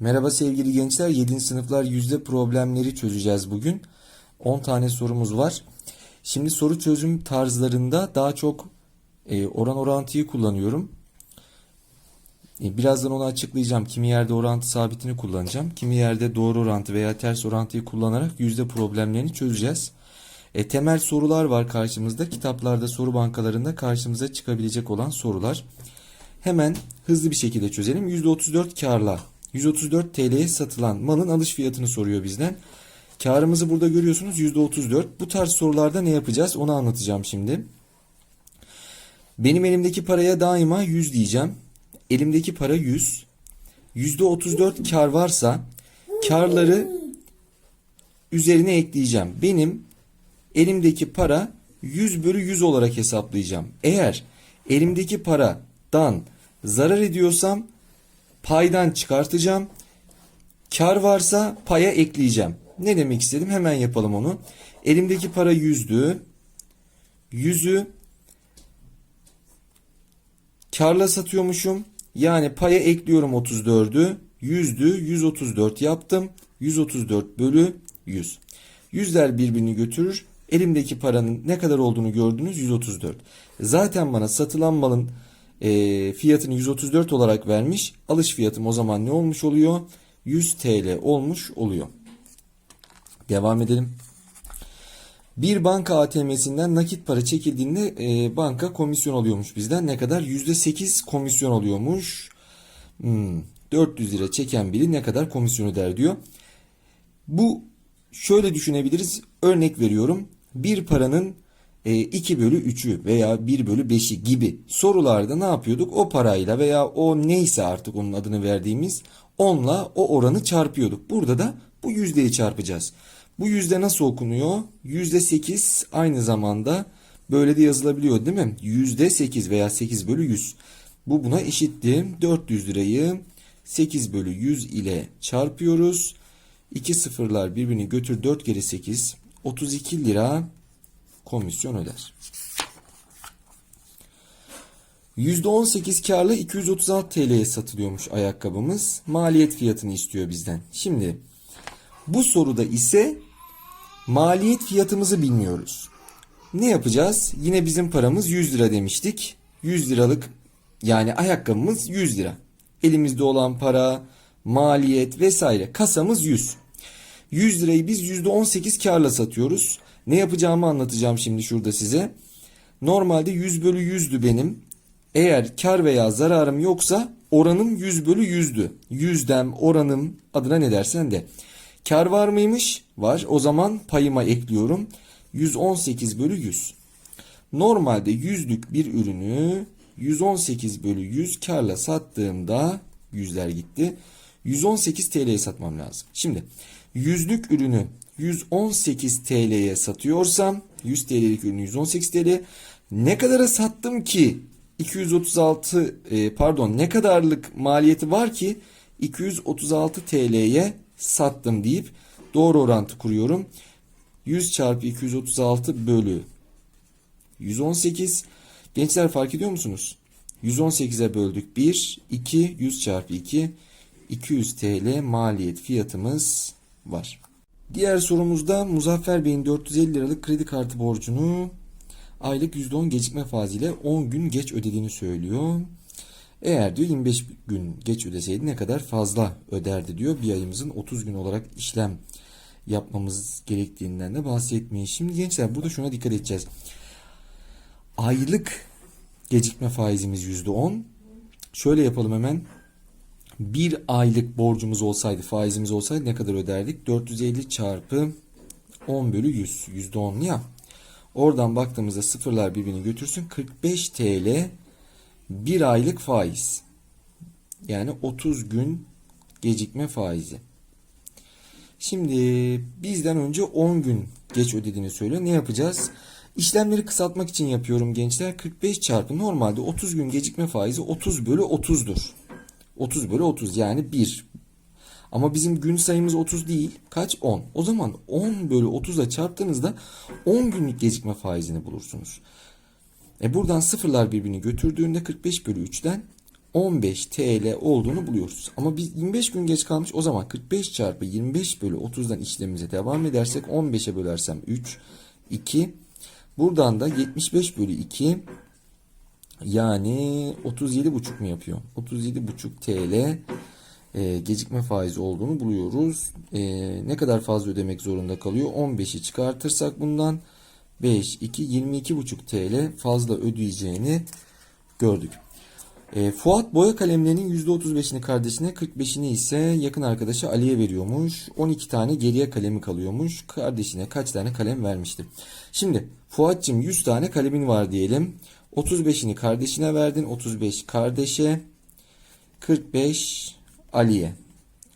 Merhaba sevgili gençler. 7. sınıflar yüzde problemleri çözeceğiz bugün. 10 tane sorumuz var. Şimdi soru çözüm tarzlarında daha çok e, oran orantıyı kullanıyorum. E, birazdan onu açıklayacağım. Kimi yerde orantı sabitini kullanacağım. Kimi yerde doğru orantı veya ters orantıyı kullanarak yüzde problemlerini çözeceğiz. E, temel sorular var karşımızda. Kitaplarda, soru bankalarında karşımıza çıkabilecek olan sorular. Hemen hızlı bir şekilde çözelim. %34 karla 134 TL'ye satılan malın alış fiyatını soruyor bizden. Karımızı burada görüyorsunuz %34. Bu tarz sorularda ne yapacağız onu anlatacağım şimdi. Benim elimdeki paraya daima 100 diyeceğim. Elimdeki para 100. %34 kar varsa karları üzerine ekleyeceğim. Benim elimdeki para 100 bölü 100 olarak hesaplayacağım. Eğer elimdeki paradan zarar ediyorsam paydan çıkartacağım. Kar varsa paya ekleyeceğim. Ne demek istedim? Hemen yapalım onu. Elimdeki para yüzdü. Yüzü karla satıyormuşum. Yani paya ekliyorum 34'ü. Yüzdü 134 yaptım. 134 bölü 100. Yüzler birbirini götürür. Elimdeki paranın ne kadar olduğunu gördünüz 134. Zaten bana satılan malın e, fiyatını 134 olarak vermiş. Alış fiyatım o zaman ne olmuş oluyor? 100 TL olmuş oluyor. Devam edelim. Bir banka ATM'sinden nakit para çekildiğinde e, banka komisyon alıyormuş bizden. Ne kadar? %8 komisyon alıyormuş. Hmm, 400 lira çeken biri ne kadar komisyon öder diyor. Bu şöyle düşünebiliriz. Örnek veriyorum. Bir paranın 2 bölü 3'ü veya 1 bölü 5'i gibi sorularda ne yapıyorduk? O parayla veya o neyse artık onun adını verdiğimiz onla o oranı çarpıyorduk. Burada da bu yüzdeyi çarpacağız. Bu yüzde nasıl okunuyor? Yüzde 8 aynı zamanda böyle de yazılabiliyor değil mi? Yüzde 8 veya 8 bölü 100. Bu buna eşitti. 400 lirayı 8 bölü 100 ile çarpıyoruz. İki sıfırlar birbirini götür 4 kere 8 32 lira komisyon öder. %18 karla 236 TL'ye satılıyormuş ayakkabımız. Maliyet fiyatını istiyor bizden. Şimdi bu soruda ise maliyet fiyatımızı bilmiyoruz. Ne yapacağız? Yine bizim paramız 100 lira demiştik. 100 liralık yani ayakkabımız 100 lira. Elimizde olan para, maliyet vesaire kasamız 100. 100 lirayı biz %18 karla satıyoruz. Ne yapacağımı anlatacağım şimdi şurada size. Normalde 100 bölü 100'dü benim. Eğer kar veya zararım yoksa oranım 100 bölü 100'dü. Yüzdem, oranım adına ne dersen de. Kar var mıymış? Var. O zaman payıma ekliyorum. 118 bölü 100. Normalde yüzlük bir ürünü 118 bölü 100 karla sattığımda yüzler gitti. 118 TL'ye satmam lazım. Şimdi yüzlük ürünü 118 TL'ye satıyorsam 100 TL'lik ürünü 118 TL ne kadara sattım ki 236 e, pardon ne kadarlık maliyeti var ki 236 TL'ye sattım deyip doğru orantı kuruyorum. 100 çarpı 236 bölü 118 gençler fark ediyor musunuz? 118'e böldük 1 2 100 çarpı 2 200 TL maliyet fiyatımız var. Diğer sorumuzda Muzaffer Bey'in 450 liralık kredi kartı borcunu aylık %10 gecikme faiziyle 10 gün geç ödediğini söylüyor. Eğer diyor 25 gün geç ödeseydi ne kadar fazla öderdi diyor. Bir ayımızın 30 gün olarak işlem yapmamız gerektiğinden de bahsetmeyin. Şimdi gençler burada şuna dikkat edeceğiz. Aylık gecikme faizimiz %10. Şöyle yapalım hemen. Bir aylık borcumuz olsaydı, faizimiz olsaydı ne kadar öderdik? 450 çarpı 10 bölü 100. %10 ya. Oradan baktığımızda sıfırlar birbirini götürsün. 45 TL bir aylık faiz. Yani 30 gün gecikme faizi. Şimdi bizden önce 10 gün geç ödediğini söylüyor. Ne yapacağız? İşlemleri kısaltmak için yapıyorum gençler. 45 çarpı normalde 30 gün gecikme faizi 30 bölü 30'dur. 30 bölü 30 yani 1. Ama bizim gün sayımız 30 değil. Kaç? 10. O zaman 10 bölü 30'la çarptığınızda 10 günlük gecikme faizini bulursunuz. E buradan sıfırlar birbirini götürdüğünde 45 bölü 3'ten 15 TL olduğunu buluyoruz. Ama biz 25 gün geç kalmış. O zaman 45 çarpı 25 bölü 30'dan işlemimize devam edersek 15'e bölersem 3, 2. Buradan da 75 bölü 2 yani 37,5 mu yapıyor? 37,5 TL e, gecikme faizi olduğunu buluyoruz. E, ne kadar fazla ödemek zorunda kalıyor? 15'i çıkartırsak bundan 5, 2, 22,5 TL fazla ödeyeceğini gördük. E, Fuat boya kalemlerinin %35'ini kardeşine 45'ini ise yakın arkadaşı Ali'ye veriyormuş. 12 tane geriye kalemi kalıyormuş. Kardeşine kaç tane kalem vermişti. Şimdi Fuat'cığım 100 tane kalemin var diyelim. 35'ini kardeşine verdin. 35 kardeşe. 45 Ali'ye.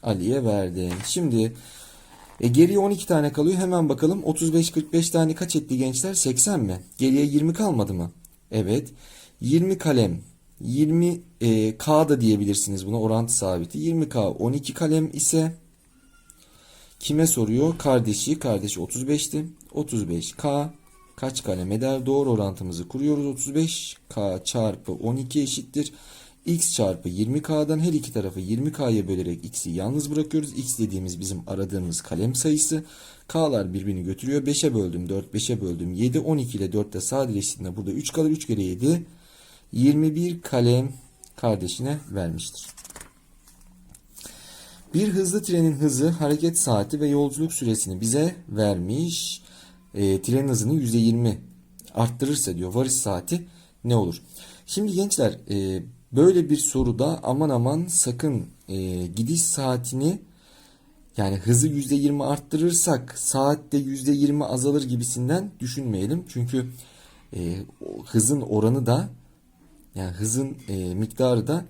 Ali'ye verdin. Şimdi e, geriye 12 tane kalıyor. Hemen bakalım. 35-45 tane kaç etti gençler? 80 mi? Geriye 20 kalmadı mı? Evet. 20 kalem. 20 e, K da diyebilirsiniz buna orantı sabiti. 20K 12 kalem ise kime soruyor? Kardeşi. Kardeşi 35'ti. 35K kaç kalem eder? Doğru orantımızı kuruyoruz. 35K çarpı 12 eşittir. X çarpı 20K'dan her iki tarafı 20K'ya bölerek X'i yalnız bırakıyoruz. X dediğimiz bizim aradığımız kalem sayısı. K'lar birbirini götürüyor. 5'e böldüm 4, 5'e böldüm 7, 12 ile 4'te sadeleştiğinde burada 3 kalır. 3 kere 7, 21 kalem kardeşine vermiştir. Bir hızlı trenin hızı, hareket saati ve yolculuk süresini bize vermiş. E, tren hızını %20 arttırırsa diyor varış saati ne olur? Şimdi gençler e, böyle bir soruda aman aman sakın e, gidiş saatini yani hızı %20 arttırırsak saatte %20 azalır gibisinden düşünmeyelim. Çünkü e, hızın oranı da yani hızın e, miktarı da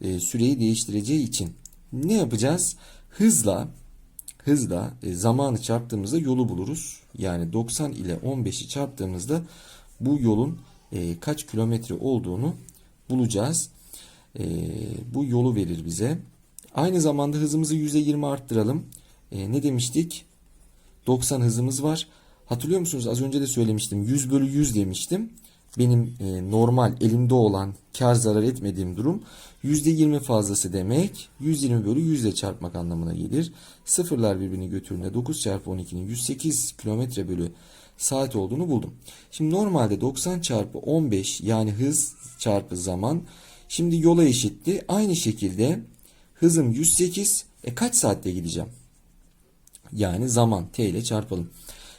e, süreyi değiştireceği için ne yapacağız? Hızla hızla e, zamanı çarptığımızda yolu buluruz. Yani 90 ile 15'i çarptığımızda bu yolun e, kaç kilometre olduğunu bulacağız. E, bu yolu verir bize. Aynı zamanda hızımızı %20 arttıralım. E, ne demiştik? 90 hızımız var. Hatırlıyor musunuz? Az önce de söylemiştim. 100 bölü 100 demiştim. Benim e, normal elimde olan kar zarar etmediğim durum %20 fazlası demek. 120 bölü 100 ile çarpmak anlamına gelir. Sıfırlar birbirini götürdüğünde 9 çarpı 12'nin 108 kilometre bölü saat olduğunu buldum. Şimdi normalde 90 çarpı 15 yani hız çarpı zaman. Şimdi yola eşitti. Aynı şekilde hızım 108. E kaç saatte gideceğim? Yani zaman t ile çarpalım.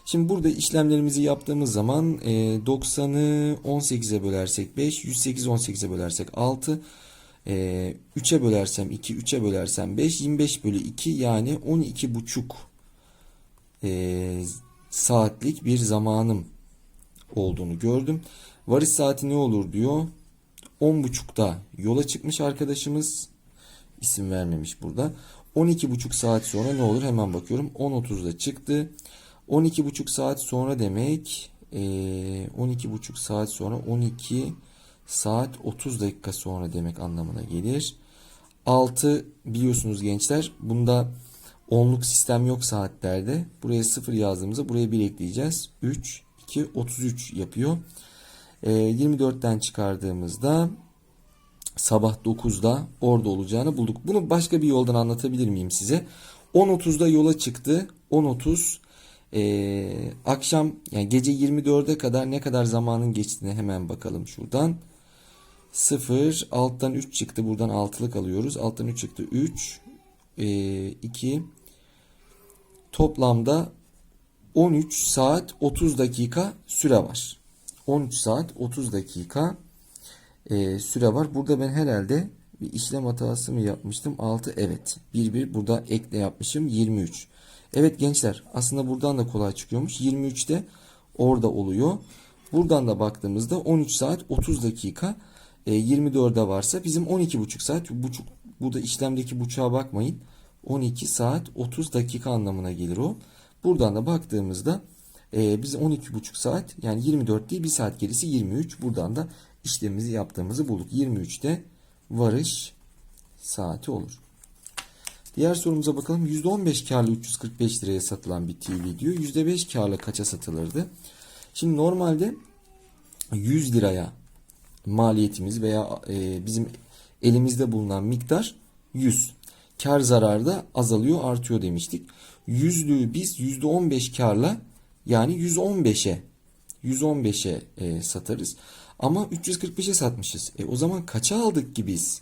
Şimdi burada işlemlerimizi yaptığımız zaman e, 90'ı 18'e bölersek 5, 108 18'e bölersek 6, e, 3'e bölersem 2, 3'e bölersem 5, 25 bölü 2 yani 12 buçuk e, saatlik bir zamanım olduğunu gördüm. Varış saati ne olur diyor. 10.30'da yola çıkmış arkadaşımız. isim vermemiş burada. 12.5 saat sonra ne olur hemen bakıyorum. 10.30'da çıktı. 12,5 saat sonra demek e, 12,5 saat sonra 12 saat 30 dakika sonra demek anlamına gelir. 6 biliyorsunuz gençler bunda onluk sistem yok saatlerde. Buraya 0 yazdığımızda buraya 1 ekleyeceğiz. 3, 2, 33 yapıyor. E, 24'ten çıkardığımızda sabah 9'da orada olacağını bulduk. Bunu başka bir yoldan anlatabilir miyim size? 10.30'da yola çıktı. 10.30 ee, akşam yani gece 24'e kadar ne kadar zamanın geçtiğine hemen bakalım şuradan. 0 alttan 3 çıktı. Buradan 6'lık alıyoruz. Alttan 3 çıktı. 3 e, 2 toplamda 13 saat 30 dakika süre var. 13 saat 30 dakika e, süre var. Burada ben herhalde bir işlem hatası mı yapmıştım? 6 evet. 1 1 burada ekle yapmışım. 23. Evet gençler aslında buradan da kolay çıkıyormuş. 23'te orada oluyor. Buradan da baktığımızda 13 saat 30 dakika e, 24'de varsa bizim 12,5 saat buçuk burada işlemdeki buçuğa bakmayın. 12 saat 30 dakika anlamına gelir o. Buradan da baktığımızda e, biz 12,5 saat yani 24 değil 1 saat gerisi 23. Buradan da işlemimizi yaptığımızı bulduk. 23'te varış saati olur. Diğer sorumuza bakalım. %15 karlı 345 liraya satılan bir TV diyor. %5 karlı kaça satılırdı? Şimdi normalde 100 liraya maliyetimiz veya e, bizim Elimizde bulunan miktar 100. Kar zarar da azalıyor artıyor demiştik. Yüzlüğü biz %15 karla yani 115'e 115'e e, satarız. Ama 345'e satmışız. E, o zaman kaça aldık ki biz?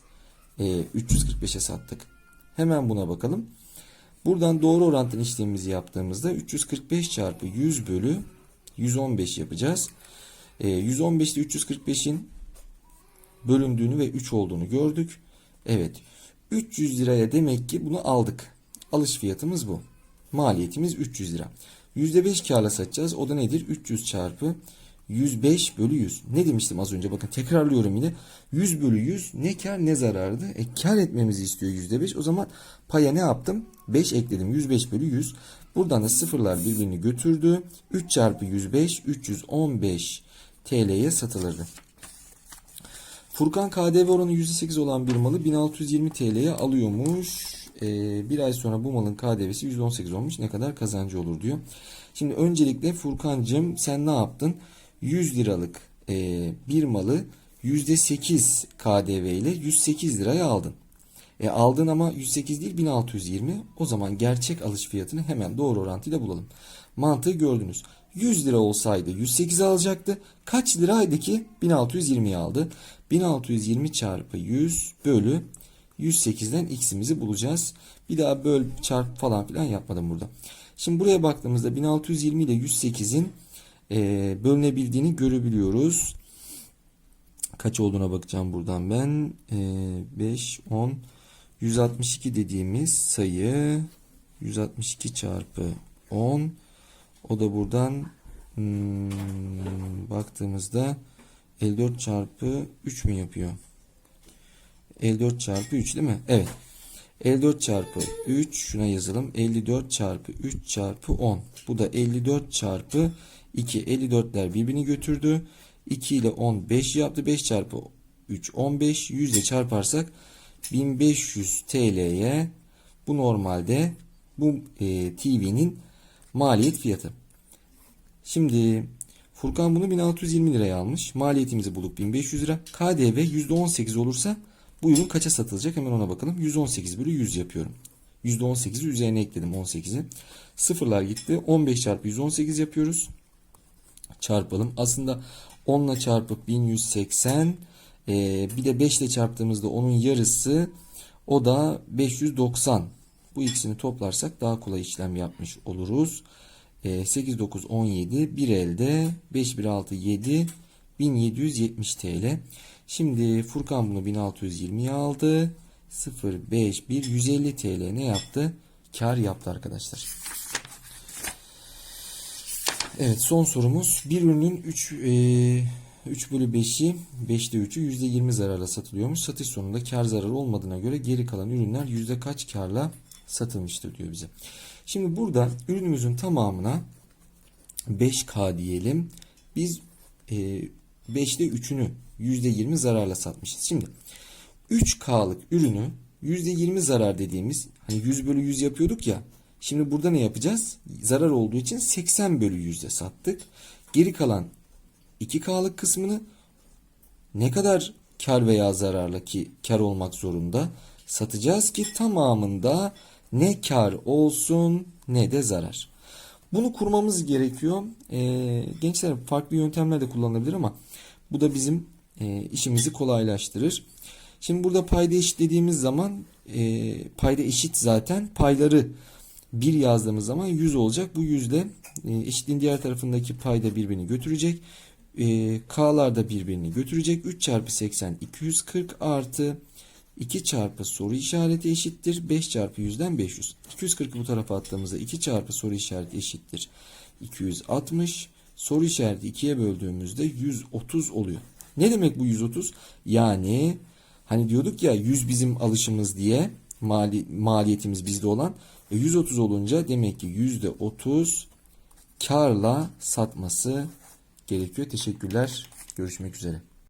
E, 345'e sattık. Hemen buna bakalım. Buradan doğru orantılı işlemimizi yaptığımızda 345 çarpı 100 bölü 115 yapacağız. E, 115'te 345'in bölündüğünü ve 3 olduğunu gördük. Evet. 300 liraya demek ki bunu aldık. Alış fiyatımız bu. Maliyetimiz 300 lira. %5 karla satacağız. O da nedir? 300 çarpı 105 bölü 100. Ne demiştim az önce? Bakın tekrarlıyorum yine. 100 bölü 100 ne kar ne zarardı? E kar etmemizi istiyor %5. O zaman paya ne yaptım? 5 ekledim. 105 bölü 100. Buradan da sıfırlar birbirini götürdü. 3 çarpı 105 315 TL'ye satılırdı. Furkan KDV oranı %8 olan bir malı 1620 TL'ye alıyormuş. Ee, bir ay sonra bu malın KDV'si %18 olmuş. Ne kadar kazancı olur diyor. Şimdi öncelikle Furkancığım sen ne yaptın? 100 liralık e, bir malı %8 KDV ile 108 liraya aldın. E aldın ama 108 değil 1620. O zaman gerçek alış fiyatını hemen doğru orantıyla bulalım. Mantığı gördünüz. 100 lira olsaydı 108 alacaktı. Kaç liraydı ki? 1620'yi aldı. 1620 çarpı 100 bölü 108'den x'imizi bulacağız. Bir daha böl çarp falan filan yapmadım burada. Şimdi buraya baktığımızda 1620 ile 108'in e, bölünebildiğini görebiliyoruz. Kaç olduğuna bakacağım buradan ben. E, 5, 10, 162 dediğimiz sayı 162 çarpı 10 o da buradan hmm, baktığımızda 54 çarpı 3 mü yapıyor? 54 çarpı 3 değil mi? Evet. 54 çarpı 3 şuna yazalım. 54 çarpı 3 çarpı 10. Bu da 54 çarpı 2. 54'ler birbirini götürdü. 2 ile 10 5 yaptı. 5 çarpı 3 15. 100 ile çarparsak 1500 TL'ye bu normalde bu e, TV'nin maliyet fiyatı. Şimdi Furkan bunu 1620 liraya almış. Maliyetimizi bulup 1500 lira. KDV %18 olursa bu ürün kaça satılacak? Hemen ona bakalım. 118 bölü 100 yapıyorum. %18'i üzerine ekledim 18'i. Sıfırlar gitti. 15 çarpı 118 yapıyoruz. Çarpalım. Aslında 10 ile çarpıp 1180 ee, bir de 5 ile çarptığımızda onun yarısı o da 590. Bu ikisini toplarsak daha kolay işlem yapmış oluruz. E, 8, 9, 17 bir elde 5, 1, 6, 7 1770 TL. Şimdi Furkan bunu 1620'ye aldı. 0, 5, 1, 150 TL ne yaptı? Kar yaptı arkadaşlar. Evet son sorumuz. Bir ürünün 3 e, 3 bölü 5'i 5'te 3'ü %20 zararla satılıyormuş. Satış sonunda kar zararı olmadığına göre geri kalan ürünler yüzde kaç karla satılmıştır diyor bize. Şimdi burada ürünümüzün tamamına 5K diyelim. Biz e, 5'te 3'ünü %20 zararla satmışız. Şimdi 3K'lık ürünü %20 zarar dediğimiz hani 100 bölü 100 yapıyorduk ya. Şimdi burada ne yapacağız? Zarar olduğu için 80 bölü 100'de sattık. Geri kalan 2K'lık kısmını ne kadar kar veya zararla ki kar olmak zorunda satacağız ki tamamında ne kar olsun ne de zarar. Bunu kurmamız gerekiyor. Ee, gençler farklı yöntemler de kullanılabilir ama bu da bizim e, işimizi kolaylaştırır. Şimdi burada payda eşit dediğimiz zaman e, payda eşit zaten payları 1 yazdığımız zaman 100 olacak. Bu yüzde e, eşitliğin diğer tarafındaki payda birbirini götürecek. E, da birbirini götürecek. 3 çarpı 80 240 artı 2 çarpı soru işareti eşittir. 5 çarpı 100'den 500. 240'ı bu tarafa attığımızda 2 çarpı soru işareti eşittir. 260. Soru işareti 2'ye böldüğümüzde 130 oluyor. Ne demek bu 130? Yani hani diyorduk ya 100 bizim alışımız diye mali, maliyetimiz bizde olan. E 130 olunca demek ki %30 karla satması gerekiyor. Teşekkürler. Görüşmek üzere.